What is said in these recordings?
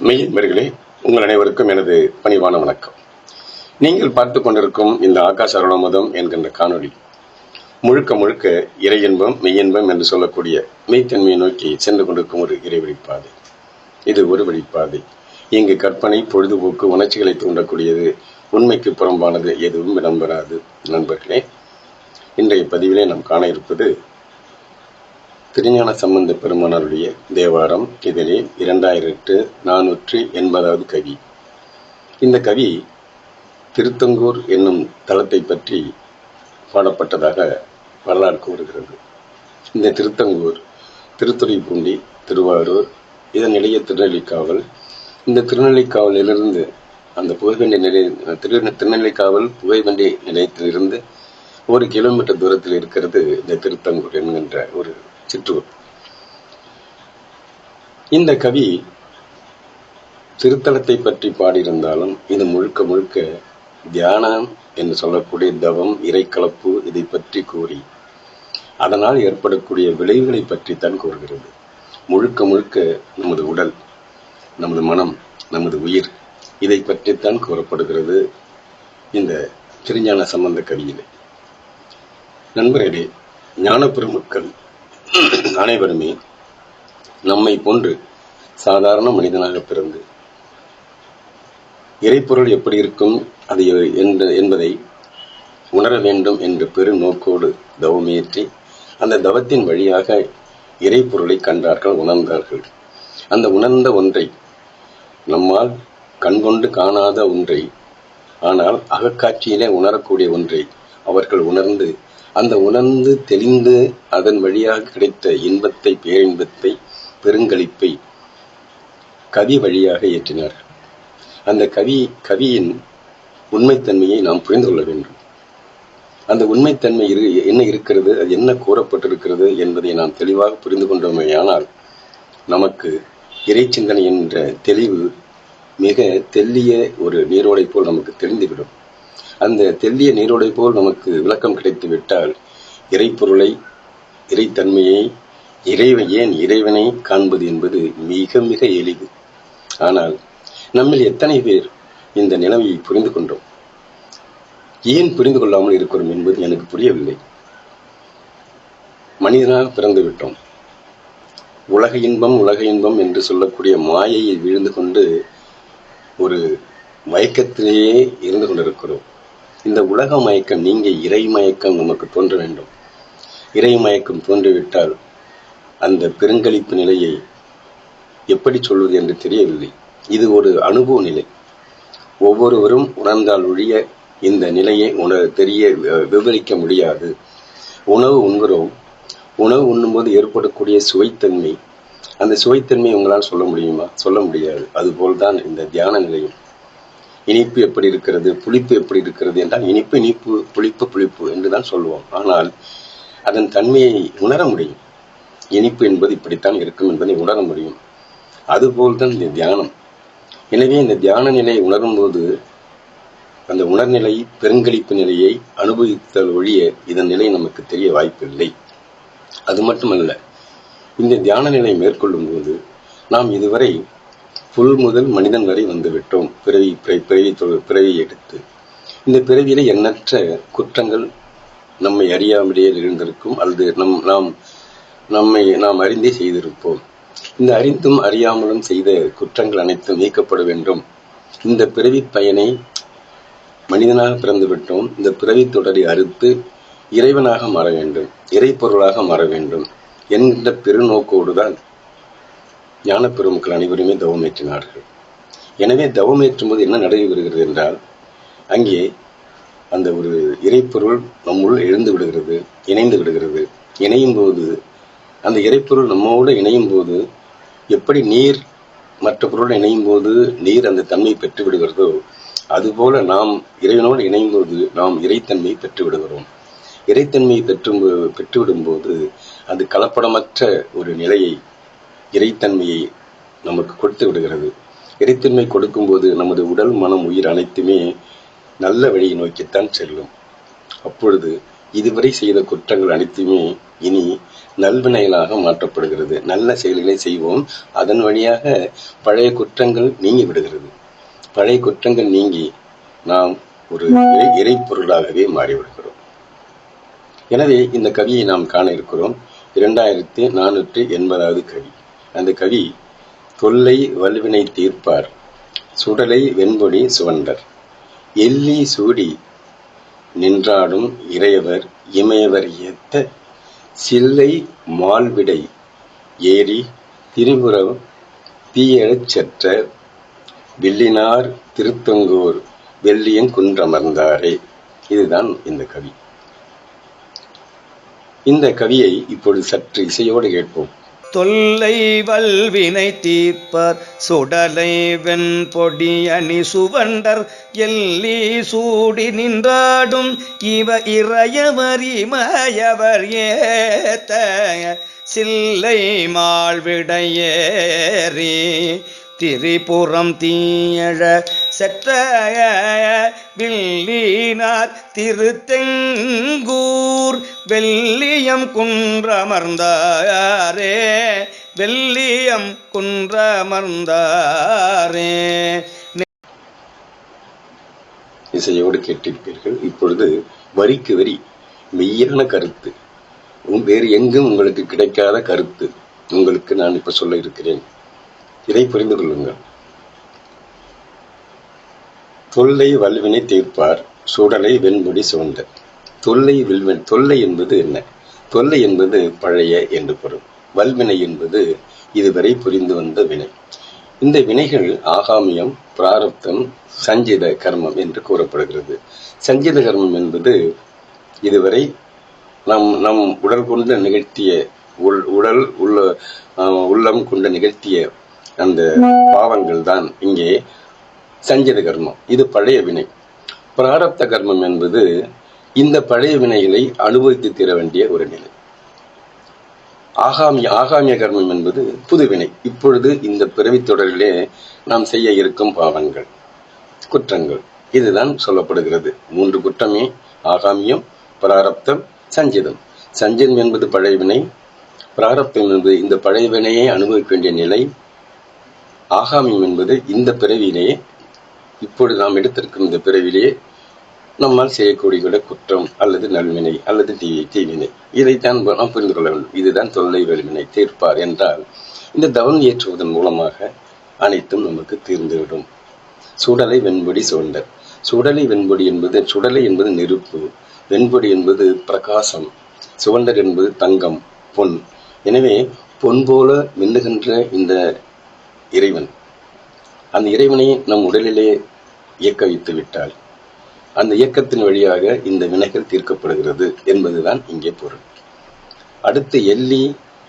மெய்யன்பர்களே உங்கள் அனைவருக்கும் எனது பணிவான வணக்கம். நீங்கள் பார்த்து கொண்டிருக்கும் இந்த ஆகாஷ் அருணமதம் என்கின்ற காணொளி முழுக்க முழுக்க இறை இன்பம் மெய்யின்பம் என்று சொல்லக்கூடிய மெய்த்தன்மையை நோக்கி சென்று கொண்டிருக்கும் ஒரு இறைவழிப்பாதை இது ஒரு வழிப்பாதை இங்கு கற்பனை பொழுதுபோக்கு உணர்ச்சிகளை தூண்டக்கூடியது உண்மைக்கு புறம்பானது எதுவும் இடம்பெறாது நண்பர்களே இன்றைய பதிவிலே நாம் காண இருப்பது திருஞான சம்பந்த பெருமானாருடைய தேவாரம் இதிலே இரண்டாயிரத்து நானூற்றி எண்பதாவது கவி. இந்த கவி திருத்தங்கூர் என்னும் தலத்தை பற்றி பாடப்பட்டதாக வரலாறு கூறுகிறது. இந்த திருத்தங்கூர் திருத்துறைப்பூண்டி திருவாரூர் இதனிடையே திருநெல்லிக்காவல் இந்த திருநெல்லிக்காவலிலிருந்து அந்த புகைவண்டி நிலைய திரு திருநெல்லிக்காவல் புகைவண்டி நிலையத்திலிருந்து ஒரு கிலோமீட்டர் தூரத்தில் இருக்கிறது இந்த திருத்தங்கூர் என்கின்ற ஒரு சிற்றூர். இந்த கவி திருத்தலத்தை பற்றி பாடியிருந்தாலும் இது முழுக்க முழுக்க தியானம் என்று சொல்லக்கூடிய தவம் இறைக்கலப்பு இதை பற்றி கூறி அதனால் ஏற்படக்கூடிய விளைவுகளை பற்றி தான் கூறுகிறது. முழுக்க முழுக்க நமது உடல் நமது மனம் நமது உயிர் இதை பற்றித்தான் கூறப்படுகிறது இந்த திருஞான சம்பந்த கவியிலே. நண்பர்களே ஞான பெருமக்கள் அனைவருமே நம்மை போன்று சாதாரண மனிதனாக பிறந்து இறைப்பொருள் எப்படி இருக்கும்? அது என்பதை உணர வேண்டும் என்ற பெரு நோக்கோடு தவமேற்றி அந்த தவத்தின் வழியாக இறைப்பொருளை கண்டார்கள் உணர்ந்தார்கள். அந்த உணர்ந்த ஒன்றை நம்மால் கண்கொண்டு காணாத ஒன்றை ஆனால் அகக்காட்சியிலே உணரக்கூடிய ஒன்றை அவர்கள் உணர்ந்து அந்த உணர்ந்து தெளிந்து அதன் வழியாக கிடைத்த இன்பத்தை பேரின்பத்தை பெருங்களிப்பை கவி வழியாக ஏற்றினார். அந்த கவி கவியின் உண்மைத்தன்மையை நாம் புரிந்து கொள்ள வேண்டும். அந்த உண்மைத்தன்மை இரு என்ன இருக்கிறது அது என்ன கூறப்பட்டிருக்கிறது என்பதை நாம் தெளிவாக புரிந்து கொண்டோமேயானால் நமக்கு இறை சிந்தனை என்ற தெளிவு மிக தெல்லிய ஒரு நீரோடை போல் நமக்கு தெரிந்துவிடும். அந்த தெல்லிய நீரோடை போல் நமக்கு விளக்கம் கிடைத்து விட்டால் இறைப்பொருளை இறைத்தன்மையை இறைவன் ஏன் இறைவனை காண்பது என்பது மிக மிக எளிது. ஆனால் நம்மில் எத்தனை பேர் இந்த நிலைமையை புரிந்து கொண்டோம்? ஏன் புரிந்து கொள்ளாமல் இருக்கிறோம் என்பது எனக்கு புரியவில்லை. மனிதனாக பிறந்து விட்டோம். உலக இன்பம் உலக இன்பம் என்று சொல்லக்கூடிய மாயையை விழுந்து கொண்டு ஒரு மயக்கத்திலேயே இருந்து கொண்டிருக்கிறோம். இந்த உலக மயக்கம் நீங்க இறை மயக்கம் நமக்கு தோன்ற வேண்டும். இறை மயக்கம் தோன்றிவிட்டால் அந்த பெருங்களிப்பு நிலையை எப்படி சொல்வது என்று தெரியவில்லை. இது ஒரு அனுபவ நிலை. ஒவ்வொருவரும் உணர்ந்தால் ஒழிய இந்த நிலையை உணர் தெரிய விவரிக்க முடியாது. உணவு உண்கிறோம். உணவு உண்ணும்போது ஏற்படக்கூடிய சுவைத்தன்மை. அந்த சுவைத்தன்மை உங்களால் சொல்ல முடியுமா? சொல்ல முடியாது. அதுபோல்தான் இந்த தியான நிலையும். இனிப்பு எப்படி இருக்கிறது புளிப்பு எப்படி இருக்கிறது என்றால் இனிப்பு இனிப்பு புளிப்பு புளிப்பு என்று தான் சொல்லுவோம். ஆனால் அதன் தன்மையை உணர முடியும். இனிப்பு என்பது இப்படித்தான் இருக்கும் என்பதை உணர முடியும். அதுபோல்தான் இந்த தியானம். எனவே இந்த தியான நிலையை உணரும்போது அந்த உணர்நிலை பெருங்களிப்பு நிலையை அனுபவித்தல் ஒழிய இதன் நிலை நமக்கு தெரிய வாய்ப்பில்லை. அது மட்டுமல்ல இந்த தியான நிலை மேற்கொள்ளும் போது நாம் இதுவரை புல் முதல் மனிதன் வரை வந்துவிட்டோம். பிறவி பிற- பிறவி பிறவி எடுத்து. இந்த பிறவியில எண்ணற்ற குற்றங்கள் நம்மை அறியாமலேயே இருந்திருக்கும் அல்லது நம் நாம் நம்மை நாம் அறிந்தே செய்திருப்போம். இந்த அறிந்தும் அறியாமலும் செய்த குற்றங்கள் அனைத்தும் நீக்கப்பட வேண்டும். இந்த பிறவி பயனை மனிதனாக பிறந்து விட்டோம் இந்த பிறவி தொடரை அறுத்து இறைவனாக மாற வேண்டும். இறைப்பொருளாக மாற வேண்டும். என்கின்ற பெருநோக்கோடுதான் ஞான பெருமக்கள் அனைவருமே தவமேற்றினார்கள். எனவே தவமேற்றும் போது என்ன நடைபெறுகிறது என்றால் அங்கே அந்த ஒரு இறைப்பொருள் நம்முள் எழுந்து விடுகிறது இணைந்து விடுகிறது. இணையும் போது அந்த இறைப்பொருள் நம்மோடு இணையும் போது எப்படி நீர் மற்ற பொருள் இணையும் போது நீர் அந்த தன்மை பெற்று விடுகிறதோ அதுபோல நாம் இறைவனோடு இணையும் போது நாம் இறைத்தன்மையை பெற்று விடுகிறோம். இறைத்தன்மையை பெற்று பெற்றுவிடும்போது அது கலப்படமற்ற ஒரு நிலையை இறைத்தன்மையை நமக்கு கொடுத்து விடுகிறது. இறைத்தன்மை கொடுக்கும்போது நமது உடல் மனம் உயிர் அனைத்துமே நல்ல வழியை நோக்கித்தான் செல்லும். அப்பொழுது இதுவரை செய்த குற்றங்கள் அனைத்துமே இனி நல்வினைகளாக மாற்றப்படுகிறது. நல்ல செயல்களை செய்வோம். அதன் வழியாக பழைய குற்றங்கள் நீங்கி விடுகிறது. பழைய குற்றங்கள் நீங்கி நாம் ஒரு இறை- பொருளாகவே மாறிவிடுகிறோம். எனவே இந்த கவியை நாம் காண இருக்கிறோம். இரண்டாயிரத்தி நானூற்றி எண்பதாவது கவி. அந்த கவி தொல்லை வல்வினை தீர்ப்பார். சுடலை வெண்பொடி சுவண்டர். எள்ளி சூடி நின்றாடும் இறையவர் இமையவர் ஏத்த சில்லை மால்விடை ஏறி திரிபுரம் தீயழச் செற்ற வில்லினார் திருத்தங்கூர் வெள்ளியன் குன்றமர்ந்தாரே. இதுதான் இந்த கவி. இந்த கவியை இப்பொழுது சற்று இசையோடு கேட்போம். தொல்லை வல்வினை தீர்ப்பர் சுடலை வெண்பொடி அணி சுவண்டர் எல்லி சூடி நின்றாடும் இவ இறையவரி இமயவர் ஏத்த சில்லை மாழ்விடையேறி திரிபுரம் தீயழ செற்ற வில்லினார் திருத்தெங்கூர் வெள்ளியம் குன்றமர்ந்தாரே வெள்ளியம் குன்றமர்ந்தாரே. இசையோடு கேட்டிருப்பீர்கள். இப்பொழுது வரிக்கு வரி மெய்யான கருத்து. வேறு எங்கும் உங்களுக்கு கிடைக்காத கருத்து. உங்களுக்கு நான் இப்ப சொல்ல இருக்கிறேன். இதை புரிந்து கொள்ளுங்கள். தொல்லை வல்வினை தீர்ப்பார் சுடலை வெண்முடி சுவந்த தொல்லை வில்வன் தொல்லை என்பது என்ன? தொல்லை என்பது பழைய என்று பொருள். வல்வினை என்பது இதுவரை புரிந்து வந்த வினை. இந்த வினைகள் ஆகாமியம் பிராரப்தம் சஞ்சித கர்மம் என்று கூறப்படுகிறது. சஞ்சித கர்மம் என்பது இதுவரை நம் நம் உடல் கொண்டு நிகழ்த்திய உள் உடல் உள்ள உள்ளம் கொண்டு நிகழ்த்திய அந்த பாவங்கள் தான் இங்கே சஞ்சித கர்மம். இது பழைய வினை. பிராரப்த கர்மம் என்பது இந்த பழைய வினைகளை அனுபவித்து தீர வேண்டிய ஒரு நிலை. ஆகாமிய ஆகாமிய கர்மம் என்பது புதுவினை இப்பொழுது இந்த பிறவி தொடரிலே நாம் செய்ய இருக்கும் பாவங்கள் குற்றங்கள். இதுதான் சொல்லப்படுகிறது. மூன்று குற்றமே ஆகாமியம் பிராரப்தம் சஞ்சிதம். சஞ்சிதம் என்பது பழைய வினை. பிராரப்தம் என்பது இந்த பழைய வினையை அனுபவிக்க வேண்டிய நிலை. ஆகாமியம் என்பது இந்த பிறவியிலேயே இப்பொழுது நாம் எடுத்திருக்கும் இந்த பிறவிலேயே நம்மால் செய்யக்கூடிய குற்றம் அல்லது நல்வினை அல்லது தீ தீவினை. இதைத்தான் நாம் புரிந்து கொள்ள வேண்டும். இதுதான் தொல்லை வலிவினை தீர்ப்பார் என்றால் இந்த தவம் ஏற்றுவதன் மூலமாக அனைத்தும் நமக்கு தீர்ந்துவிடும். சுடலை வெண்பொடி சுவண்டர் சுடலை வெண்பொடி என்பது சுடலை என்பது நெருப்பு வெண்பொடி என்பது பிரகாசம் சுவண்டர் என்பது தங்கம் பொன். எனவே பொன் போல மின்னுகின்ற இந்த இறைவன். அந்த இறைவனை நம் உடலிலே இயக்க வைத்து விட்டால் அந்த இயக்கத்தின் வழியாக இந்த வினைகள் தீர்க்கப்படுகிறது என்பதுதான் இங்கே பொருள். அடுத்து எல்லி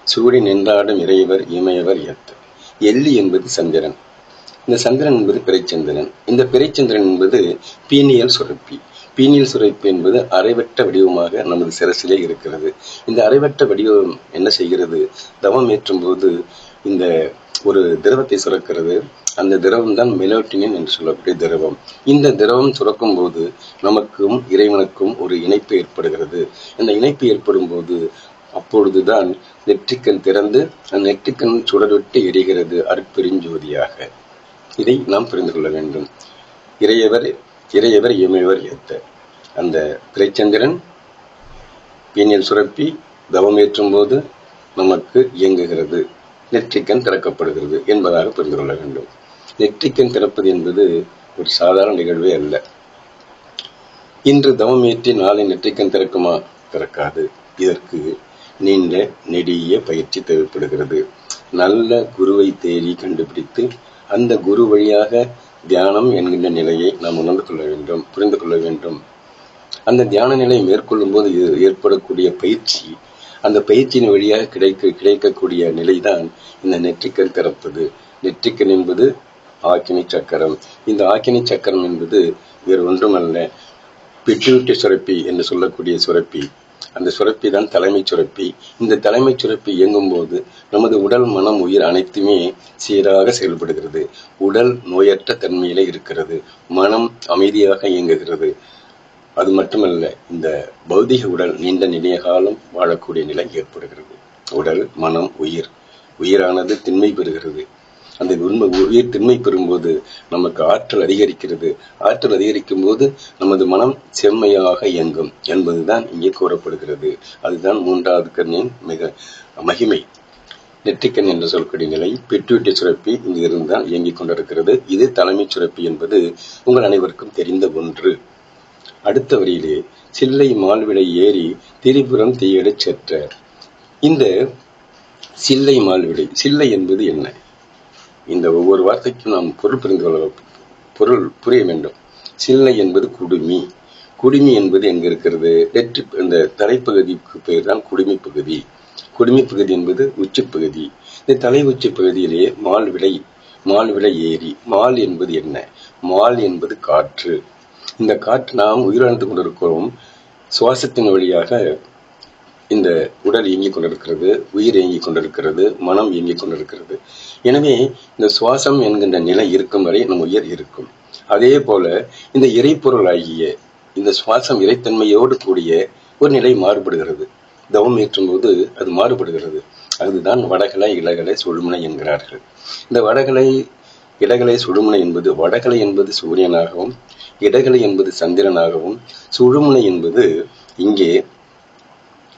சூடி நின்றாடும் இறைவர் இமையவர் ஏத்து எல்லி என்பது சந்திரன். இந்த சந்திரன் என்பது பிறைச்சந்திரன். இந்த பிறைச்சந்திரன் என்பது பீனியல் சுரப்பி. பீனியல் சுரப்பி என்பது அரைவட்ட வடிவமாக நமது சிரசிலே இருக்கிறது. இந்த அரைவட்ட வடிவம் என்ன செய்கிறது? தவம் ஏற்றும் போது இந்த ஒரு திரவத்தை சுரக்கிறது. அந்த திரவம் தான் மெலோட்டினின் என்று சொல்லக்கூடிய திரவம். இந்த திரவம் சுரக்கும் போது நமக்கும் இறைவனுக்கும் ஒரு இணைப்பு ஏற்படுகிறது. அந்த இணைப்பு ஏற்படும் போது அப்பொழுதுதான் நெற்றிக்கண் திறந்து அந்த நெற்றிக்கண் சுடர்விட்டு எரிகிறது அற்பெருஞ்சோதியாக இதை நாம் புரிந்து கொள்ள வேண்டும். இறையவர் இறையவர் இமையவர் ஏத்த. அந்த பிறைச்சந்திரன் பீனியல் சுரப்பி தவமேற்றும் போது நமக்கு இயங்குகிறது. நெற்றிக்கண் திறக்கப்படுகிறது என்பதாக புரிந்து கொள்ள வேண்டும். நெற்றிக்கண் திறப்பது என்பது ஒரு சாதாரண நிகழ்வே அல்ல. இன்று தவம் ஏற்றி நாளை நெற்றிக்கண் திறக்குமா? திறக்காது. இதற்கு நீண்ட நெடிய பயிற்சி தேவைப்படுகிறது. நல்ல குருவை தேடி கண்டுபிடித்து அந்த குரு வழியாக தியானம் என்கின்ற நிலையை நாம் உணர்ந்து கொள்ள வேண்டும் புரிந்து கொள்ள வேண்டும். அந்த தியான நிலை மேற்கொள்ளும் போது ஏற்படக்கூடிய பயிற்சி அந்த பயிற்சியின் வழியாக கிடைக்க கிடைக்கக்கூடிய நிலைதான் இந்த நெற்றிக்கண் திறப்பது. நெற்றிக்கண் என்பது ஆக்கினி சக்கரம். இந்த ஆக்கினி சக்கரம் என்பது வேறு ஒன்றுமல்ல பிட்யூட்டி சுரப்பி என்று சொல்லக்கூடிய சுரப்பி. அந்த சுரப்பி தான் தலைமை சுரப்பி. இந்த தலைமை சுரப்பி இயங்கும் போது நமது உடல் மனம் உயிர் அனைத்துமே சீராக செயல்படுகிறது. உடல் நோயற்ற தன்மையிலே இருக்கிறது. மனம் அமைதியாக இயங்குகிறது. அது மட்டுமல்ல இந்த பௌதிக உடல் நீண்ட நிலைய காலம் வாழக்கூடிய நிலை ஏற்படுகிறது. உடல் மனம் உயிர். உயிரானது திண்மை பெறுகிறது. அந்த உண்மை உயிர் திண்மை பெறும்போது நமக்கு ஆற்றல் அதிகரிக்கிறது. ஆற்றல் அதிகரிக்கும் போது நமது மனம் செம்மையாக இயங்கும் என்பதுதான் இங்கே கூறப்படுகிறது. அதுதான் மூன்றாவது கண்ணின் மிக மகிமை. நெற்றிக்கண் என்று சொல்லக்கூடிய நிலை பெட்யூட்டி சுரப்பி இங்கு இருந்தால் இயங்கிக் கொண்டிருக்கிறது. இது தலைமை சுரப்பி என்பது உங்கள் அனைவருக்கும் தெரிந்த ஒன்று. அடுத்த வரியிலே சில்லை மால்விடை ஏறி திரிபுரம் தீயடச் சென்றார் இந்த சில்லை மால்விடை சில்லை என்பது என்ன? இந்த ஒவ்வொரு வார்த்தைக்கும் நாம் பொருள் புரிந்து கொள்ள பொருள் புரிய வேண்டும். சில்லை என்பது குடுமி. குடுமி என்பது எங்க இருக்கிறது? நெற்றி இந்த தலைப்பகுதிக்கு பெயர் தான் குடுமி பகுதி. குடுமி பகுதி என்பது உச்சி பகுதி. இந்த தலை உச்சி பகுதியிலே மால் மால்விடை மால் மால் என்பது என்ன? மால் என்பது காற்று. இந்த காற்று நாம் உயிரிழந்து கொண்டிருக்கிறோம். சுவாசத்தின் வழியாக இந்த உடல் இயங்கிக் கொண்டிருக்கிறது உயிர் இயங்கிக் கொண்டிருக்கிறது மனம் இயங்கிக் கொண்டிருக்கிறது. எனவே இந்த சுவாசம் என்கின்ற நிலை இருக்கும் வரை நம் உயிர் இருக்கும். அதே போல இந்த இறைப்பொருளாகிய இந்த சுவாசம் இறைத்தன்மையோடு கூடிய ஒரு நிலை மாறுபடுகிறது. தவம் ஏற்றும் போது அது மாறுபடுகிறது. அதுதான் வடகலை இலகலை சுழுமுனை என்கிறார்கள். இந்த வடகலை இடகலை சுழுமுனை என்பது வடகலை என்பது சூரியனாகவும் இடகலை என்பது சந்திரனாகவும் சுழுமுனை என்பது இங்கே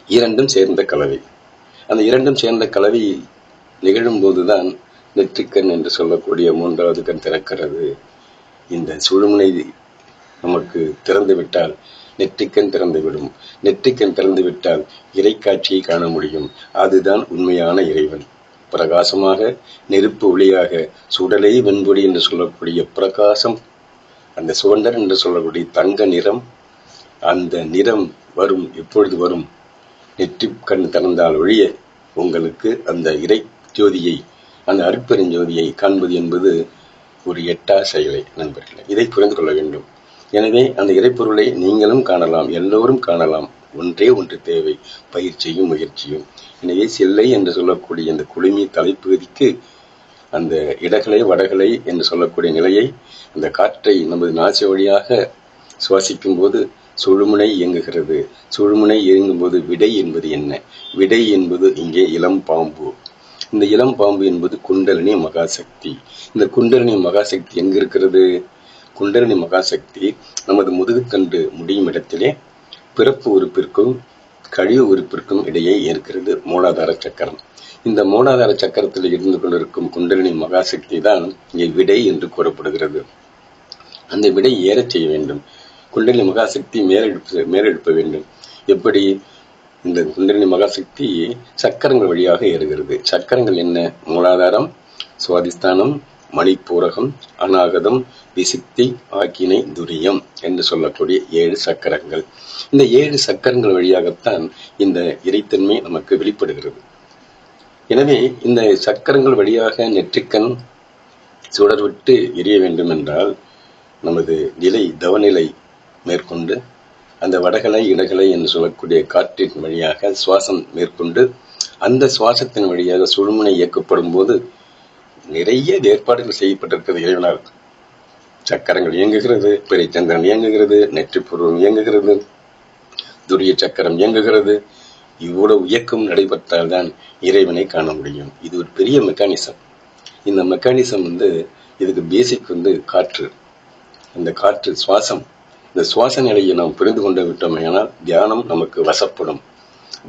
இரண்டும் சேர்ந்த கலவை. அந்த இரண்டும் சேர்ந்த கலவை நிகழும் போதுதான் நெற்றிக்கண் என்று சொல்லக்கூடிய மூன்றாவது கண் திறக்கிறது. இந்த சுழுமுனை நமக்கு திறந்து விட்டால் நெற்றிக்கண் திறந்துவிடும் நெற்றிக்கண் திறந்துவிட்டால் இறைக்காட்சியை காண முடியும். அதுதான் உண்மையான இறைவன். பிரகாசமாக நெருப்பு ஒளியாக சுடலை வெண்பொடி என்று சொல்லக்கூடிய பிரகாசம் அந்த சுவண்டர் என்று சொல்லக்கூடிய தங்க நிறம் அந்த நிறம் வரும் எப்பொழுது வரும்? நெற்றி கண் திறந்தால் ஒழிய உங்களுக்கு அந்த இறை ஜோதியை அந்த அருட்பெருஞ்சோதியை காண்பது என்பது ஒரு எட்டா செயலை நண்பர்களே. இதை புரிந்து கொள்ள வேண்டும். எனவே அந்த இறைப்பொருளை நீங்களும் காணலாம் எல்லோரும் காணலாம். ஒன்றே ஒன்று தேவை பயிற்சியும் முயற்சியும். எனவே சில்லை என்று சொல்லக்கூடிய இந்த குழுமி தலைப்பகுதிக்கு அந்த இடகலை வடகலை என்று சொல்லக்கூடிய நிலையை அந்த காற்றை நமது நாசி வழியாக சுவாசிக்கும் போது சுழுமுனை இயங்குகிறது. சுழுமுனை இயங்கும் போது விடை என்பது என்ன? விடை என்பது இங்கே இளம் பாம்பு. இந்த இளம் பாம்பு என்பது குண்டலினி மகாசக்தி. இந்த குண்டலினி மகாசக்தி எங்க இருக்கிறது குண்டலினி மகாசக்தி நமது முதுகுத்தண்டு முடியும் இடத்திலே பிறப்பு உறுப்பிற்கும் கழிவு உறுப்பிற்கும் இடையே இருக்கிறது மூலாதார சக்கரம். இந்த மூலாதார சக்கரத்தில் இருந்து கொண்டிருக்கும் குண்டலினி மகாசக்தி தான் இங்கே விடை என்று கூறப்படுகிறது. அந்த விடை ஏறச் செய்ய வேண்டும். குண்டலினி மகாசக்தி மேலெடுப்பு மேலெடுப்ப வேண்டும். எப்படி? இந்த குண்டலினி மகாசக்தி சக்கரங்கள் வழியாக ஏறுகிறது. சக்கரங்கள் என்ன? மூலாதாரம் சுவாதிஸ்தானம் மணிப்பூரகம் அநாகதம் விசித்தி ஆக்கினை துரியம் என்று சொல்லக்கூடிய ஏழு சக்கரங்கள். இந்த ஏழு சக்கரங்கள் வழியாகத்தான் இந்த இறைத்தன்மை நமக்கு வெளிப்படுகிறது. எனவே இந்த சக்கரங்கள் வழியாக நெற்றிக்கண் சுடர்விட்டு எரிய வேண்டும் என்றால் நமது நிலை தவநிலை மேற்கொண்டு அந்த வடகலை இடகலை என்று சொல்லக்கூடிய காற்றின் வழியாக சுவாசம் மேற்கொண்டு அந்த சுவாசத்தின் வழியாக சுழுமுனை இயக்கப்படும் போது நிறைய ஏற்பாடுகள் செய்யப்பட்டிருக்கிறது இறைவனால். சக்கரங்கள் இயங்குகிறது பெரியச்சந்திரன் இயங்குகிறது நெற்றிப்பூர்வம் இயங்குகிறது துரிய சக்கரம் இயங்குகிறது இவ்வளவு இயக்கம் நடைபெற்றால் தான் இறைவனை காண முடியும். இது ஒரு பெரிய மெக்கானிசம் இந்த மெக்கானிசம் வந்து இதுக்கு பேசிக் வந்து காற்று. இந்த காற்று சுவாசம். இந்த சுவாச நிலையை நாம் புரிந்து கொண்டு விட்டோம் ஆனால் தியானம் நமக்கு வசப்படும்.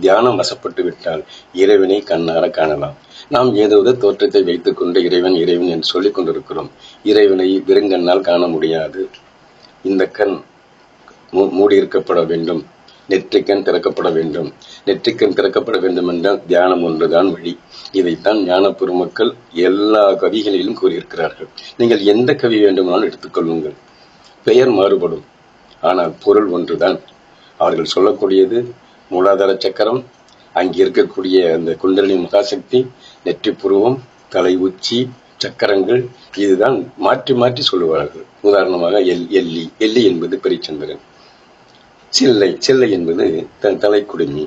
தியானம் வசப்பட்டு விட்டால் இறைவனை கண்ணார காணலாம். நாம் ஏதாவது தோற்றத்தை வைத்துக்கொண்டு இறைவன் இறைவன் என்று சொல்லிக் கொண்டிருக்கிறோம். இறைவனை வெறுங்கண்ணால் காண முடியாது. இந்த கண் மூ- மூடியிருக்கப்பட வேண்டும். நெற்றிக்கண் திறக்கப்பட வேண்டும். நெற்றிக்கண் திறக்கப்பட வேண்டும் என்றால் தியானம் ஒன்றுதான் வழி. இதைத்தான் ஞான பெருமக்கள் எல்லா கவிகளிலும் கூறியிருக்கிறார்கள். நீங்கள் எந்த கவி வேண்டுமானாலும் எடுத்துக்கொள்ளுங்கள் பெயர் மாறுபடும். ஆனால் பொருள் ஒன்றுதான். அவர்கள் சொல்லக்கூடியது மூலாதார சக்கரம். அங்கே இருக்கக்கூடிய அந்த குண்டலினி மகாசக்தி நெற்றி புருவம் தலை உச்சி சக்கரங்கள் இதுதான் மாற்றி மாற்றி சொல்லுவார்கள். உதாரணமாக எல் எல்லி. எல்லி என்பது பெரிச்சந்திரன் சில்லை சில்லை என்பது த- தலைக்குடுமி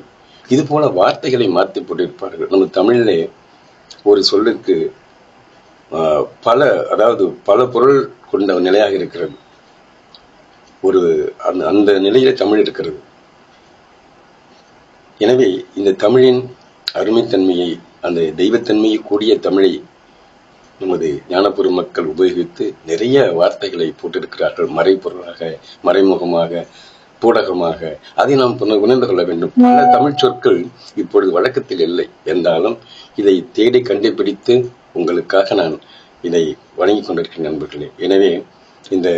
இது போல வார்த்தைகளை மாற்றி போட்டிருப்பார்கள். நம்ம தமிழிலே ஒரு சொல்லுக்கு பல அதாவது பல பொருள் கொண்ட நிலையாக இருக்கிறது. ஒரு அந்த அந்த நிலையில தமிழ் இருக்கிறது. எனவே இந்த தமிழின் அருமைத்தன்மையை அந்த தெய்வத்தன்மையை கூடிய தமிழை நமது ஞானபுர மக்கள் உபயோகித்து நிறைய வார்த்தைகளை போட்டிருக்கிறார்கள். மறைபொருளாக மறைமுகமாக பூடகமாக. அதை நாம் உணர்ந்து கொள்ள வேண்டும். பல தமிழ் சொற்கள் இப்பொழுது வழக்கத்தில் இல்லை. என்றாலும் இதை தேடி கண்டுபிடித்து உங்களுக்காக நான் இதை வழங்கிக் கொண்டிருக்கிறேன் நண்பர்களே. எனவே இந்த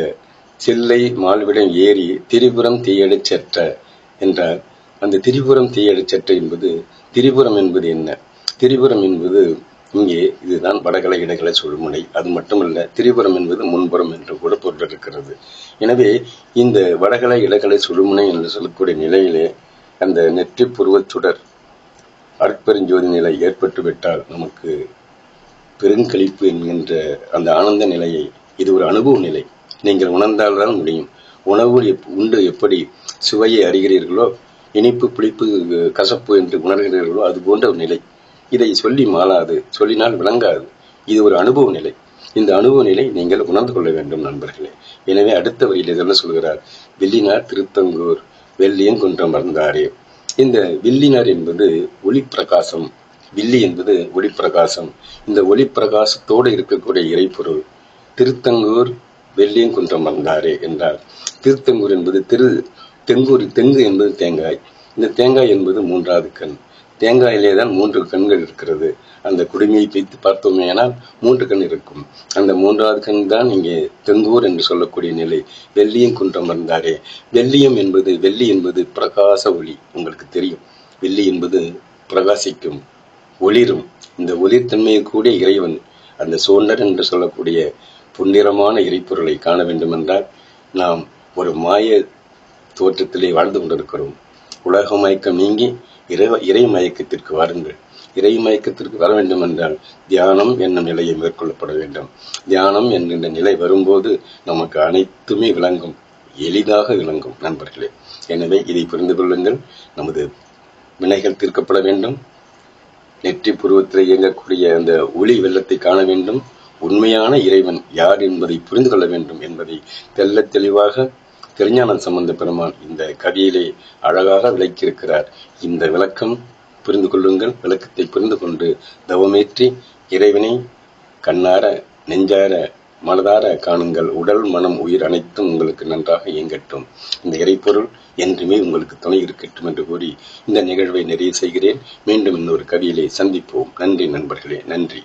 சில்லை மால்விடம் ஏறி திரிபுரம் தீயடச் செற்ற என்றால் அந்த திரிபுரம் தீயடச் செற்ற என்பது திரிபுரம் என்பது என்ன? திரிபுரம் என்பது இங்கே இதுதான் வடகலை இடகலை சுழுமுனை. அது மட்டுமல்ல திரிபுரம் என்பது முன்புறம் என்று கூட பொருள் இருக்கிறது. எனவே இந்த வடகலை இலகலை சுழுமுனை என்று சொல்லக்கூடிய நிலையிலே அந்த நெற்றி புருவச் சுடர் அற்பெருஞ்சோதி நிலை ஏற்பட்டு விட்டால் நமக்கு பெருங்கழிப்பு என்கின்ற அந்த ஆனந்த நிலையை இது ஒரு அனுபவ நிலை. நீங்கள் உணர்ந்தால்தான் முடியும். உணவு எப்- உண்டு எப்படி சுவையை அறிகிறீர்களோ இனிப்பு புளிப்பு கசப்பு என்று உணர்கிறீர்களோ அது போன்ற ஒரு நிலை. இதை சொல்லி மாளாது சொல்லினால் விளங்காது. இது ஒரு அனுபவ நிலை. இந்த அனுபவ நிலை நீங்கள் உணர்ந்து கொள்ள வேண்டும் நண்பர்களே. எனவே அடுத்த வரியில் இதெல்லாம் சொல்கிறார்? வில்லினார் திருத்தங்கூர் வெள்ளியங்குன்றம் மறந்தாரே. இந்த வில்லினார் என்பது ஒளி பிரகாசம் வில்லி என்பது ஒளி பிரகாசம் இந்த ஒளி பிரகாசத்தோடு இருக்கக்கூடிய இறைப்பொருள். திருத்தங்கூர் வெள்ளியன் குன்றம் என்றார். திருத்தங்கூர் என்பது திரு தெங்கூர் தெங்கு என்பது தேங்காய். இந்த தேங்காய் என்பது மூன்றாவது கண். தேங்காயிலே தான் மூன்று கண்கள் இருக்கிறது. அந்த குடுமையை பிரித்து பார்த்தோமேனால் மூன்று கண் இருக்கும். அந்த மூன்றாவது கண் தான் இங்கே தெங்கூர் என்று சொல்லக்கூடிய நிலை. வெள்ளியம் குன்றம் வந்தாரே வெள்ளியம் என்பது வெள்ளி என்பது பிரகாச ஒளி. உங்களுக்கு தெரியும். வெள்ளி என்பது பிரகாசிக்கும் ஒளிரும். இந்த ஒளிர்த்தன்மையை கூடிய இறைவன் அந்த சோண்டர் என்று சொல்லக்கூடிய புன்னிறமான இறைப்பொருளை காண வேண்டுமென்றால் நாம் ஒரு மாய தோற்றத்திலே வாழ்ந்து கொண்டிருக்கிறோம். உலக மயக்கம் நீங்கி இறை இறை மயக்கத்திற்கு வாருங்கள் இறை மயக்கத்திற்கு வர வேண்டும் என்றால் தியானம் என்னும் நிலையை மேற்கொள்ளப்பட வேண்டும். தியானம் என்கின்ற நிலை வரும்போது நமக்கு அனைத்துமே விளங்கும் எளிதாக விளங்கும் நண்பர்களே. எனவே இதை புரிந்து கொள்ளுங்கள். நமது வினைகள் தீர்க்கப்பட வேண்டும். நெற்றி புருவத்தில் இயங்கக்கூடிய அந்த ஒளி வெள்ளத்தை காண வேண்டும். உண்மையான இறைவன் யார் என்பதை புரிந்து கொள்ள வேண்டும் என்பதை தெல்ல தெளிவாக திருஞான சம்பந்த பெருமான் இந்த கவியிலே அழகாக விளக்கியிருக்கிறார். இந்த விளக்கம் புரிந்து கொள்ளுங்கள். விளக்கத்தை புரிந்து கொண்டு தவமேற்றி இறைவனை கண்ணார நெஞ்சார மனதார காணுங்கள். உடல் மனம் உயிர் அனைத்தும் உங்களுக்கு நன்றாக இயங்கட்டும். இந்த இறைப்பொருள் என்றுமே உங்களுக்கு துணை இருக்கட்டும் என்று கூறி இந்த நிகழ்வை நிறைவு செய்கிறேன். மீண்டும் இன்னொரு கவியிலே சந்திப்போம். நன்றி நண்பர்களே. நன்றி.